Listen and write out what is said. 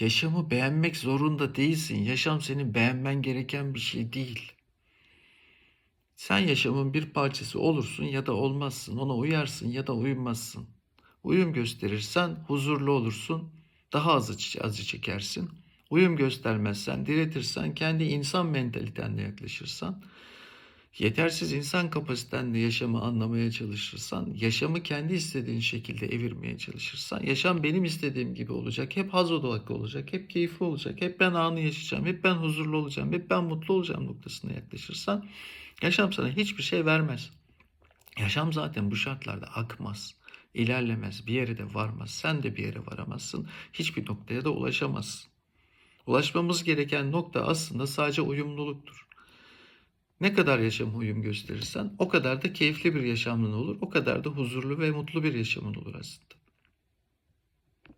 Yaşamı beğenmek zorunda değilsin. Yaşam senin beğenmen gereken bir şey değil. Sen yaşamın bir parçası olursun ya da olmazsın. Ona uyarsın ya da uymazsın. Uyum gösterirsen huzurlu olursun. Daha az acı, acı çekersin. Uyum göstermezsen, diretirsen, kendi insan mentalitenle yaklaşırsan, yetersiz insan kapasitenle yaşamı anlamaya çalışırsan, yaşamı kendi istediğin şekilde evirmeye çalışırsan, yaşam benim istediğim gibi olacak, hep haz odaklı olacak, hep keyifli olacak, hep ben anı yaşayacağım, hep ben huzurlu olacağım, hep ben mutlu olacağım noktasına yaklaşırsan, yaşam sana hiçbir şey vermez. Yaşam zaten bu şartlarda akmaz, ilerlemez, bir yere de varmaz. Sen de bir yere varamazsın, hiçbir noktaya da ulaşamazsın. Ulaşmamız gereken nokta aslında sadece uyumluluktur. Ne kadar yaşama uyum gösterirsen o kadar da keyifli bir yaşamın olur, o kadar da huzurlu ve mutlu bir yaşamın olur aslında.